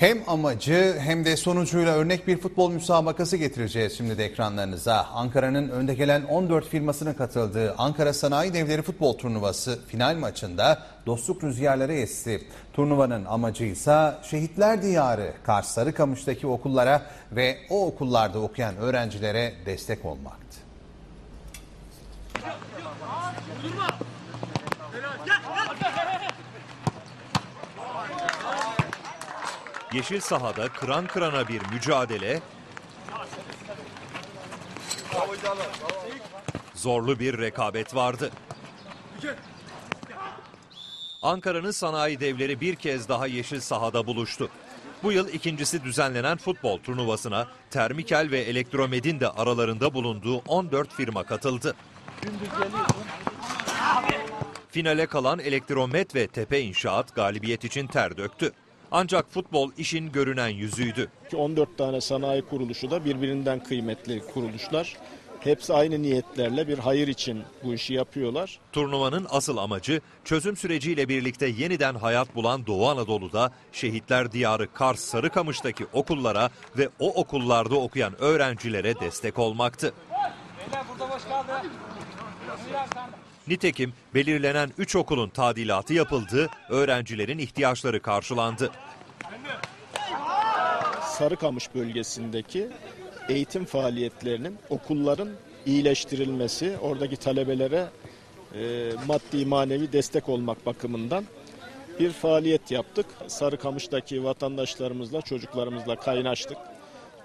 Hem amacı hem de sonucuyla örnek bir futbol müsabakası getireceğiz şimdi de ekranlarınıza. Ankara'nın önde gelen 14 firmasının katıldığı Ankara Sanayi Devleri Futbol Turnuvası final maçında dostluk rüzgarları esti. Turnuvanın amacı ise Şehitler Diyarı Kars Sarıkamış'taki okullara ve o okullarda okuyan öğrencilere destek olmaktı. Yeşil sahada kıran kırana bir mücadele. Zorlu bir rekabet vardı. Ankara'nın sanayi devleri bir kez daha yeşil sahada buluştu. Bu yıl ikincisi düzenlenen futbol turnuvasına Termikel ve Elektromed'in de aralarında bulunduğu 14 firma katıldı. Finale kalan Elektromet ve Tepe İnşaat galibiyet için ter döktü. Ancak futbol işin görünen yüzüydü. 14 tane sanayi kuruluşu da birbirinden kıymetli kuruluşlar. Hepsi aynı niyetlerle bir hayır için bu işi yapıyorlar. Turnuvanın asıl amacı çözüm süreciyle birlikte yeniden hayat bulan Doğu Anadolu'da Şehitler Diyarı Kars Sarıkamış'taki okullara ve o okullarda okuyan öğrencilere destek olmaktı. Nitekim belirlenen 3 okulun tadilatı yapıldı, öğrencilerin ihtiyaçları karşılandı. Sarıkamış bölgesindeki eğitim faaliyetlerinin okulların iyileştirilmesi, oradaki talebelere e, maddi manevi destek olmak bakımından bir faaliyet yaptık. Sarıkamış'taki vatandaşlarımızla, çocuklarımızla kaynaştık.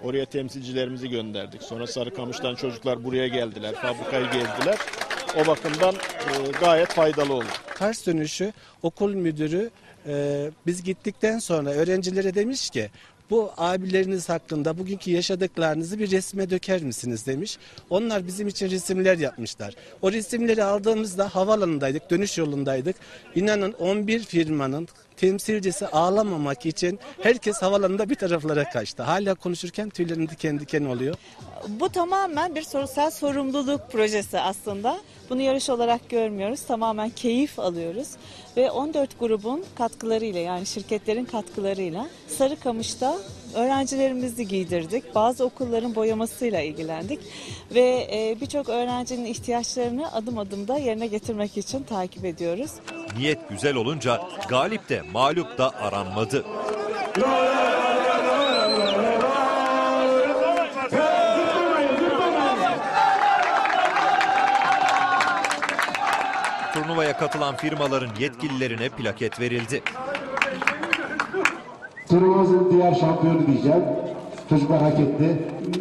Oraya temsilcilerimizi gönderdik. Sonra Sarıkamış'tan çocuklar buraya geldiler, fabrikayı gezdiler. O bakımdan e, gayet faydalı oldu. Kars dönüşü okul müdürü e, biz gittikten sonra öğrencilere demiş ki bu abileriniz hakkında bugünkü yaşadıklarınızı bir resme döker misiniz demiş. Onlar bizim için resimler yapmışlar. O resimleri aldığımızda havaalanındaydık, dönüş yolundaydık. İnanın 11 firmanın temsilcisi ağlamamak için herkes havalanında bir taraflara kaçtı. Hala konuşurken tüylerim diken diken oluyor. Bu tamamen bir sosyal sorumluluk projesi aslında. Bunu yarış olarak görmüyoruz. Tamamen keyif alıyoruz. Ve 14 grubun katkılarıyla yani şirketlerin katkılarıyla Sarıkamış'ta öğrencilerimizi giydirdik. Bazı okulların boyamasıyla ilgilendik. Ve e, birçok öğrencinin ihtiyaçlarını adım adım da yerine getirmek için takip ediyoruz. Niyet güzel olunca galip de mağlup da aranmadı. Turnuvaya katılan firmaların yetkililerine plaket verildi. Turnuvamızın diğer şampiyonu diyeceğim. Çocuklar hak etti.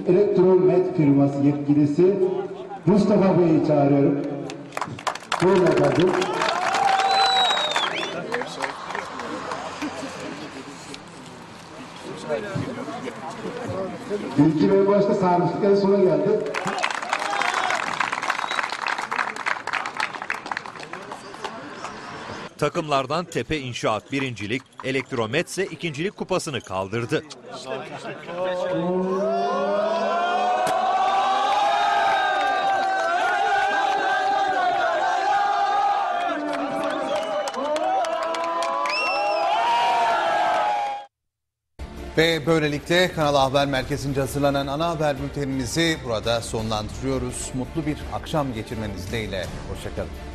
Elektromed firması yetkilisi Mustafa Bey'i çağırıyorum. Buyurun efendim. Ülke Bey başta sarmıştık en sona geldi. Takımlardan Tepe İnşaat birincilik, Elektromet ise ikincilik kupasını kaldırdı. Ve böylelikle Kanal Haber Merkezi'nce hazırlanan ana haber bültenimizi burada sonlandırıyoruz. Mutlu bir akşam geçirmeniz dileğiyle. Hoşçakalın.